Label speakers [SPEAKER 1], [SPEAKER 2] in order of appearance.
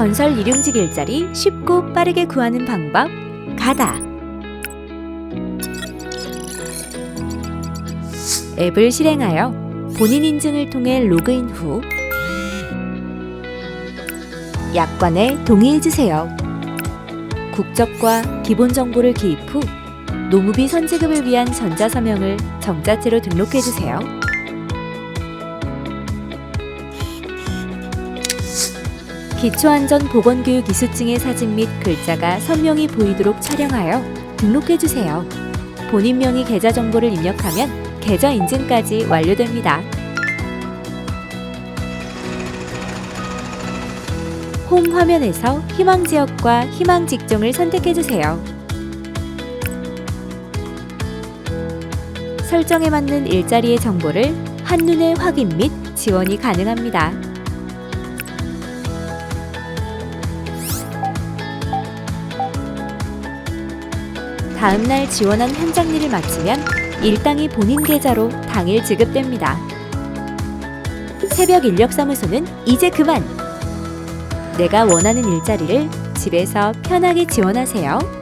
[SPEAKER 1] 건설 일용직 일자리 쉽고 빠르게 구하는 방법 가다. 앱을 실행하여 본인 인증을 통해 로그인 후 약관에 동의해 주세요. 국적과 기본 정보를 기입 후 노무비 선지급을 위한 전자서명을 정자체로 등록해 주세요. 기초안전보건교육 이수증의 사진 및 글자가 선명히 보이도록 촬영하여 등록해 주세요. 본인 명의 계좌 정보를 입력하면 계좌 인증까지 완료됩니다. 홈 화면에서 희망 지역과 희망 직종을 선택해 주세요. 설정에 맞는 일자리의 정보를 한눈에 확인 및 지원이 가능합니다. 다음 날 지원한 현장 일을 마치면 일당이 본인 계좌로 당일 지급됩니다. 새벽 인력 사무소는 이제 그만! 내가 원하는 일자리를 집에서 편하게 지원하세요.